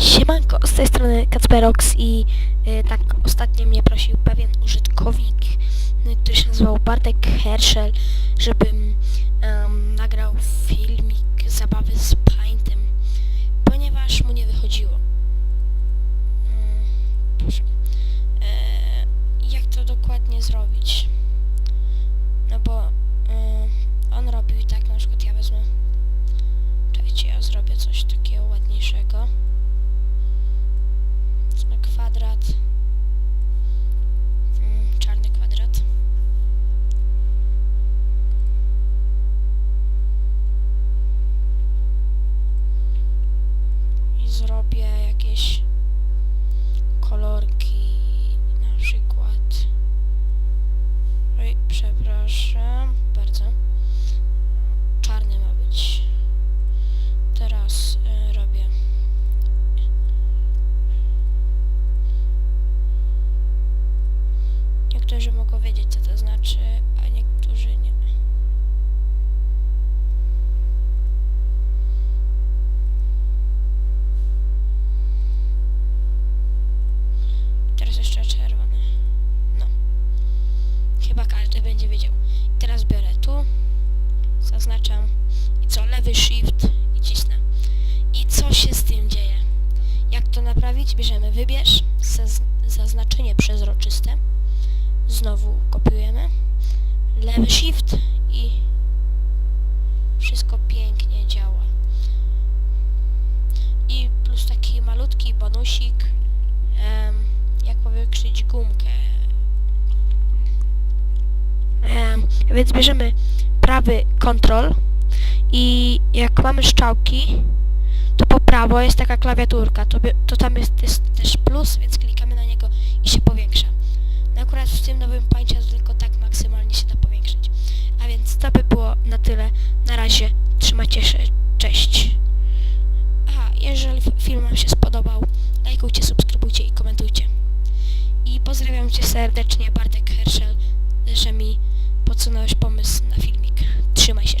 Siemanko, z tej strony Kacperox i y, tak ostatnio mnie prosił pewien użytkownik, y, który się nazywał Bartek Herschel, żebym nagrał filmik zabawy z Paintem, ponieważ mu nie wychodziło. E, jak to dokładnie zrobić? No bo y, on robił tak, na przykład ja wezmę Czekajcie, ja zrobię coś takiego ładniejszego. Wezmę kwadrat. Mm, czarny kwadrat. I zrobię jakieś kolorki. Na przykład. Oj, przepraszam bardzo. Czarny ma być. Teraz y, robię. Niektórzy mogą wiedzieć, co to znaczy, a nie. Teraz jeszcze czerwony. No. Chyba każdy będzie wiedział. I teraz biorę tu, zaznaczam i co, lewy shift i cisnę. I co się z tym dzieje? Jak to naprawić? Bierzemy wybierz, zaz- zaznaczenie przezroczyste, znowu kopiujemy, lewy shift i wszystko pięknie działa. I plus taki malutki bonusik, jak powiększyć gumkę. Em, więc bierzemy prawy kontrol i jak mamy strzałki, to po prawo jest taka klawiaturka, to, to tam jest, jest też plus, więc klikamy na niego i się powiększa. No akurat w tym nowym pańcie tylko tak maksymalnie się da powiększyć. A więc to by było na tyle. Na razie trzymajcie się, cześć. Aha, jeżeli film Wam się spodobał, lajkujcie, subskrybujcie i komentujcie. I pozdrawiam Cię serdecznie, Bartek Herschel, że mi podsunąłeś pomysł na filmik. Trzymaj się, cześć.